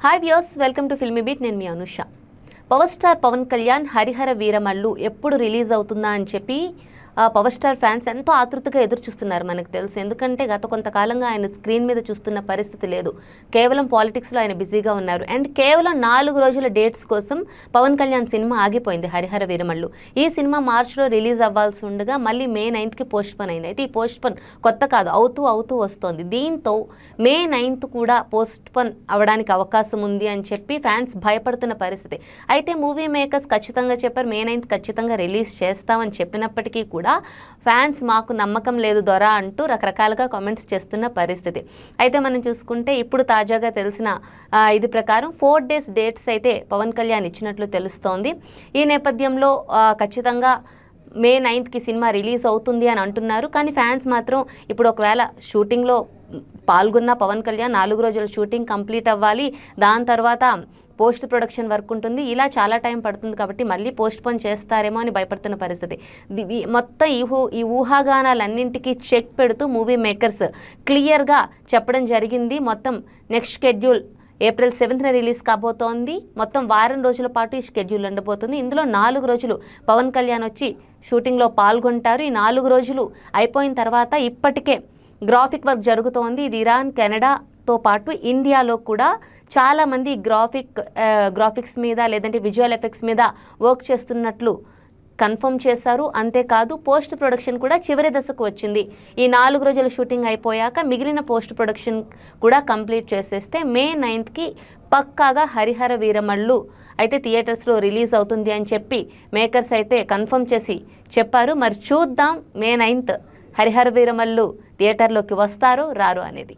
Hi views welcome to Filmibeat నేను మీ Anusha. Power star Pawan Kalyan Harihara Veeramallu ఎప్పుడు రిలీజ్ అవుతుందా అని చెప్పి పవర్ స్టార్ ఫ్యాన్స్ ఎంతో ఆతృతగా ఎదురు చూస్తున్నారు మనకు తెలుసు. ఎందుకంటే గత కొంతకాలంగా ఆయన స్క్రీన్ మీద చూస్తున్న పరిస్థితి లేదు. కేవలం పాలిటిక్స్లో ఆయన బిజీగా ఉన్నారు. అండ్ కేవలం నాలుగు రోజుల డేట్స్ కోసం పవన్ కళ్యాణ్ సినిమా ఆగిపోయింది హరిహర వీరమల్లు. ఈ సినిమా మార్చ్లో రిలీజ్ అవ్వాల్సి ఉండగా మళ్ళీ మే నైన్త్కి పోస్ట్ పోన్ అయింది. అయితే ఈ పోస్ట్ పోన్ కొత్త కాదు అవుతూ అవుతూ వస్తోంది. దీంతో మే నైన్త్ కూడా పోస్ట్ పోన్ అవ్వడానికి అవకాశం ఉంది అని చెప్పి ఫ్యాన్స్ భయపడుతున్న పరిస్థితి. అయితే మూవీ మేకర్స్ ఖచ్చితంగా చెప్పారు మే నైన్త్ ఖచ్చితంగా రిలీజ్ చేస్తామని చెప్పినప్పటికీ కూడా ఫ్యాన్స్ మాకు నమ్మకం లేదు దొర అంటూ రకరకాలుగా కామెంట్స్ చేస్తున్న పరిస్థితి. అయితే మనం చూసుకుంటే ఇప్పుడు తాజాగా తెలిసిన ఇది ప్రకారం ఫోర్ డేస్ డేట్స్ అయితే పవన్ కళ్యాణ్ ఇచ్చినట్లు తెలుస్తోంది. ఈ నేపథ్యంలో ఖచ్చితంగా మే నైన్త్కి సినిమా రిలీజ్ అవుతుంది అని అంటున్నారు. కానీ ఫ్యాన్స్ మాత్రం ఇప్పుడు ఒకవేళ షూటింగ్లో పాల్గొన్న పవన్ కళ్యాణ్ నాలుగు రోజుల షూటింగ్ కంప్లీట్ అవ్వాలి. దాని తర్వాత పోస్ట్ ప్రొడక్షన్ వర్క్ ఉంటుంది. ఇలా చాలా టైం పడుతుంది కాబట్టి మళ్ళీ పోస్ట్ పోన్ చేస్తారేమో అని భయపడుతున్న పరిస్థితి. మొత్తం ఈ ఈ ఊహాగానాలన్నింటికీ చెక్ పెడుతూ మూవీ మేకర్స్ క్లియర్గా చెప్పడం జరిగింది. మొత్తం నెక్స్ట్ షెడ్యూల్ ఏప్రిల్ సెవెంత్న రిలీజ్ కాబోతోంది. మొత్తం వారం రోజుల పాటు ఈ షెడ్యూల్ ఉండబోతుంది. ఇందులో నాలుగు రోజులు పవన్ కళ్యాణ్ వచ్చి షూటింగ్లో పాల్గొంటారు. ఈ నాలుగు రోజులు అయిపోయిన తర్వాత ఇప్పటికే గ్రాఫిక్ వర్క్ జరుగుతోంది. ఇది ఇరాన్ కెనడా తో పాటు ఇండియాలో కూడా చాలామంది గ్రాఫిక్ గ్రాఫిక్స్ మీద లేదంటే విజువల్ ఎఫెక్ట్స్ మీద వర్క్ చేస్తున్నట్లు కన్ఫర్మ్ చేశారు. అంతేకాదు పోస్ట్ ప్రొడక్షన్ కూడా చివరి దశకు వచ్చింది. ఈ నాలుగు రోజుల షూటింగ్ అయిపోయాక మిగిలిన పోస్ట్ ప్రొడక్షన్ కూడా కంప్లీట్ చేసేస్తే మే నైన్త్కి పక్కాగా హరిహర వీరమల్లు అయితే థియేటర్స్లో రిలీజ్ అవుతుంది అని చెప్పి మేకర్స్ అయితే కన్ఫర్మ్ చేసి చెప్పారు. మరి చూద్దాం మే నైన్త్ హరిహర వీరమల్లు థియేటర్లోకి వస్తారో రారు అనేది.